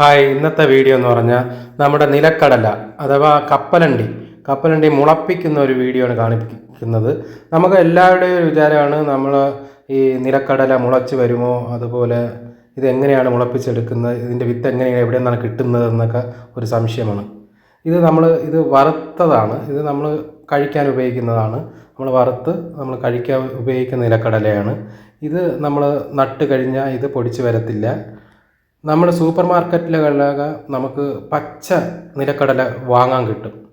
Hi ഇന്നത്തെ video എന്ന് പറഞ്ഞാൽ നമ്മുടെ നിലക്കടല അഥവാ കപ്പലണ്ടി. കപ്പലണ്ടി മുളപ്പിക്കുന്ന ഒരു വീഡിയോ ആണ് കാണിക്കുന്നത്. നമുക്ക് എല്ലാവരുടെയും ഒരു വിചാരമാണ് നമ്മൾ ഈ നിലക്കടല മുളച്ച് വരുമോ? അതുപോലെ ഇതെങ്ങനെയാണ് മുളപ്പിച്ചെടുക്കുന്നത്? ഇതിന്റെ വിത്ത് എങ്ങനെയാണ് എവിടെ നിന്നാണ് കിട്ടുന്നത് എന്നൊക്കെ ഒരു സംശയമാണ്. ഇത് നമ്മൾ ഇത് വറുത്തതാണ്. ഇത് നമ്മൾ കഴിക്കാൻ ഉപയോഗിക്കുന്നതാണ്. നമ്മൾ വറുത്ത് നമ്മൾ കഴിക്കാൻ ഉപയോഗിക്കുന്ന നിലക്കടലയാണ്. ഇത് നമ്മൾ നട്ട് കഴിഞ്ഞാൽ ഇത് പൊടിച്ച് വരത്തില്ല. നമ്മുടെ സൂപ്പർ മാർക്കറ്റിലൊക്കെ നമുക്ക് പച്ച നിലക്കടല വാങ്ങാൻ കിട്ടും.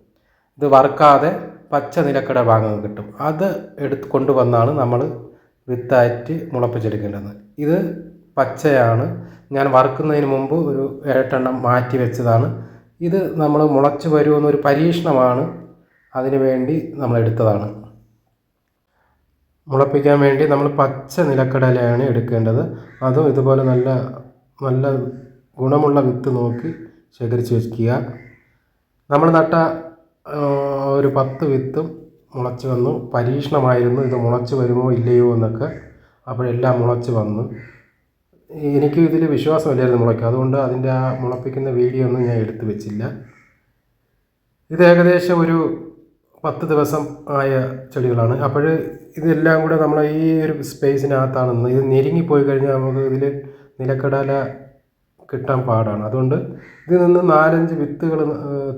ഇത് വറുക്കാതെ പച്ച നിലക്കടല വാങ്ങാൻ കിട്ടും. അത് എടുത്ത് കൊണ്ടുവന്നാണ് നമ്മൾ വിത്തായിട്ട് മുളപ്പിച്ചെടുക്കേണ്ടത്. ഇത് പച്ചയാണ്. ഞാൻ വറുക്കുന്നതിന് മുമ്പ് ഒരു ഏട്ടെണ്ണം മാറ്റി വെച്ചതാണ്. ഇത് നമ്മൾ മുളച്ച് വരുമെന്നൊരു പരീക്ഷണമാണ്. അതിനു വേണ്ടി നമ്മൾ എടുത്തതാണ്. മുളപ്പിക്കാൻ വേണ്ടി നമ്മൾ പച്ച നിലക്കടലയാണ് എടുക്കേണ്ടത്. അതും ഇതുപോലെ നല്ല നല്ല ഗുണമുള്ള വിത്ത് നോക്കി ശേഖരിച്ച് വയ്ക്കുക നമ്മൾ നട്ട ഒരു പത്ത് വിത്തും മുളച്ച് വന്നു. പരീക്ഷണമായിരുന്നു ഇത് മുളച്ച് വരുമോ ഇല്ലയോ എന്നൊക്കെ. അപ്പോഴെല്ലാം മുളച്ച് വന്നു. എനിക്ക് ഇതിൽ വിശ്വാസമില്ലായിരുന്നു മുളയ്ക്കും. അതുകൊണ്ട് അതിന്റെ ആ മുളപ്പിക്കുന്ന വീഡിയോ ഒന്നും ഞാൻ എടുത്തു വെച്ചില്ല. ഇത് ഏകദേശം ഒരു പത്ത് ദിവസം ആയ ചെടികളാണ്. അപ്പോൾ ഇതെല്ലാം കൂടെ നമ്മൾ ഈ ഒരു സ്പേസിനകത്താണ് ഇത് ഞെരുങ്ങിപ്പോയി കഴിഞ്ഞാൽ നമുക്ക് ഇതിൽ നിലക്കടല കിട്ടാൻ പാടാണ്. അതുകൊണ്ട് ഇതിൽ നിന്ന് നാലഞ്ച് വിത്തുകൾ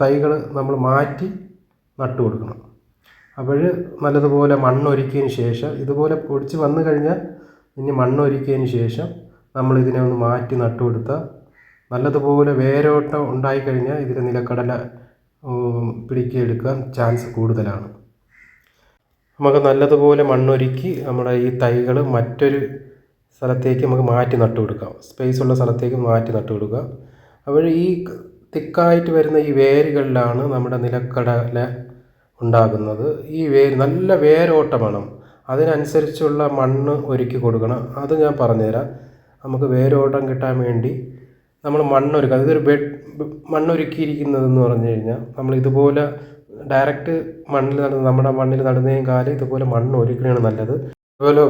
തൈകൾ നമ്മൾ മാറ്റി നട്ടു കൊടുക്കണം. അപ്പോൾ നല്ലതുപോലെ മണ്ണൊരുക്കിയതിന് ശേഷം ഇതുപോലെ പൊടിച്ച് വന്നു കഴിഞ്ഞാൽ ഇനി മണ്ണൊരുക്കിയതിന് ശേഷം നമ്മൾ ഇതിനെ ഒന്ന് മാറ്റി നട്ടു കൊടുത്താൽ നല്ലതുപോലെ വേരോട്ടം ഉണ്ടായിക്കഴിഞ്ഞാൽ ഇതിൽ നിലക്കടല പിടിക്കിയെടുക്കാൻ ചാൻസ് കൂടുതലാണ്. നമുക്ക് നല്ലതുപോലെ മണ്ണൊരുക്കി നമ്മുടെ ഈ തൈകൾ മറ്റൊരു സ്ഥലത്തേക്ക് നമുക്ക് മാറ്റി നട്ടു കൊടുക്കാം. സ്പേസ് ഉള്ള സ്ഥലത്തേക്ക് മാറ്റി നട്ടു കൊടുക്കുക. അപ്പോൾ ഈ തിക്കായിട്ട് വരുന്ന ഈ വേരുകളിലാണ് നമ്മുടെ നിലക്കടല ഉണ്ടാകുന്നത്. ഈ വേര് നല്ല വേരോട്ടം വേണം അതിനനുസരിച്ചുള്ള മണ്ണ് ഒരുക്കി കൊടുക്കണം. അത് ഞാൻ പറഞ്ഞുതരാം. നമുക്ക് വേരോട്ടം കിട്ടാൻ വേണ്ടി നമ്മൾ മണ്ണൊരുക്കുക. ഇതൊരു ബെഡ് മണ്ണൊരുക്കിയിരിക്കുന്നതെന്ന് പറഞ്ഞു കഴിഞ്ഞാൽ നമ്മൾ ഇതുപോലെ ഡയറക്റ്റ് മണ്ണിൽ നടന്ന് നമ്മുടെ മണ്ണിൽ നടുന്നതിനും കാലം ഇതുപോലെ മണ്ണ് ഒരുക്കണതാണ് നല്ലത്. അതുപോലെ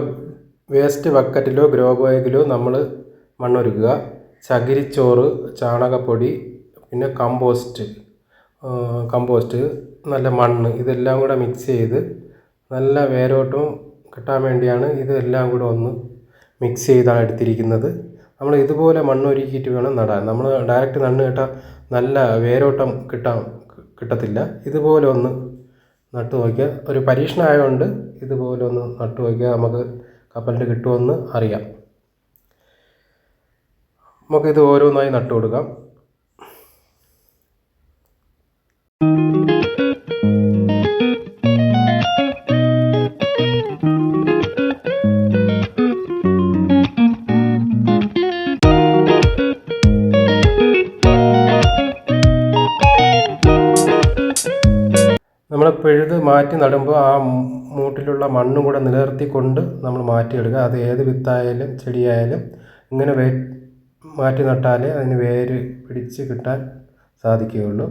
വേസ്റ്റ് ബക്കറ്റിലോ ഗ്രോ ബാഗിലോ നമ്മൾ മണ്ണൊരുക്കുക. ചകിരിച്ചോറ് ചാണകപ്പൊടി പിന്നെ കമ്പോസ്റ്റ്. കമ്പോസ്റ്റ് നല്ല മണ്ണ് ഇതെല്ലാം കൂടെ മിക്സ് ചെയ്ത് നല്ല വേരോട്ടവും കിട്ടാൻ വേണ്ടിയാണ് ഇതെല്ലാം കൂടെ ഒന്ന് മിക്സ് ചെയ്താണ് എടുത്തിരിക്കുന്നത്. നമ്മൾ ഇതുപോലെ മണ്ണൊരുക്കിയിട്ട് വേണം നടാൻ. നമ്മൾ ഡയറക്റ്റ് നണ്ണ് കിട്ടാൻ നല്ല വേരോട്ടം കിട്ടാൻ കിട്ടത്തില്ല. ഇതുപോലെ ഒന്ന് നട്ടു നോക്കിയാൽ ഒരു പരീക്ഷണമായതുകൊണ്ട് ഇതുപോലെ ഒന്ന് നട്ടു നോക്കിയാൽ നമുക്ക് കപ്പലിന്റെ കിട്ടുമെന്ന് അറിയാം. നമുക്കിത് ഓരോന്നായി നട്ടു കൊടുക്കാം. നമ്മൾ പിഴുത് മാറ്റി നടുമ്പോൾ ആ മൂട്ടിലുള്ള മണ്ണും കൂടെ നിലനിർത്തിക്കൊണ്ട് നമ്മൾ മാറ്റിയെടുക്കുക. അത് ഏത് വിത്തായാലും ചെടിയായാലും ഇങ്ങനെ വേ മാറ്റി നട്ടാലേ അതിന് വേര് പിടിച്ച് കിട്ടാൻ സാധിക്കുകയുള്ളൂ.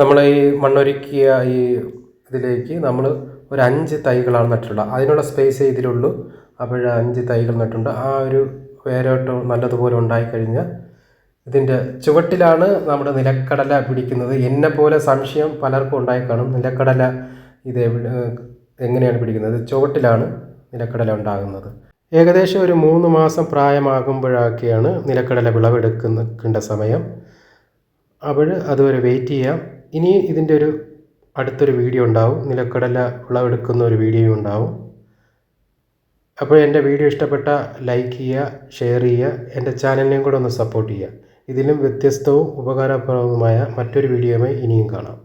നമ്മൾ ഈ മണ്ണൊരുക്കിയ ഈ ഇതിലേക്ക് നമ്മൾ ഒരു അഞ്ച് തൈകളാണ് നട്ടിട്ടുള്ളത്. അതിനുള്ള സ്പേസേ ഇതിലുള്ളൂ. അപ്പോൾ അഞ്ച് തൈകൾ നട്ടിട്ടുണ്ട്. ആ ഒരു വേരോട്ടം നല്ലതുപോലെ ഉണ്ടായിക്കഴിഞ്ഞാൽ ഇതിന്റെ ചുവട്ടിലാണ് നമ്മുടെ നിലക്കടല പിടിക്കുന്നത്. എന്നെ പോലെ സംശയം പലർക്കും ഉണ്ടായി കാണും. നിലക്കടല ഇത് എങ്ങനെയാണ് പിടിക്കുന്നത്? ചുവട്ടിലാണ് നിലക്കടല ഉണ്ടാകുന്നത്. ഏകദേശം ഒരു മൂന്ന് മാസം പ്രായമാകുമ്പോഴൊക്കെയാണ് നിലക്കടല വിളവെടുക്കുന്ന സമയം. അപ്പോൾ അതുവരെ വെയിറ്റ് ചെയ്യാം. ഇനി ഇതിന്റെ ഒരു അടുത്തൊരു വീഡിയോ ഉണ്ടാവും. നിലക്കടല വിളവെടുക്കുന്ന ഒരു വീഡിയോ ഉണ്ടാവും. അപ്പോൾ എന്റെ വീഡിയോ ഇഷ്ടപ്പെട്ട ലൈക്ക് ചെയ്യുക ഷെയർ ചെയ്യുക എന്റെ ചാനലിനെയും കൂടെ ഒന്ന് സപ്പോർട്ട് ചെയ്യുക. ഇതിലും വ്യത്യസ്തവും ഉപകാരപ്രദവുമായ മറ്റൊരു വീഡിയോയുമായി ഇനിയും കാണാം.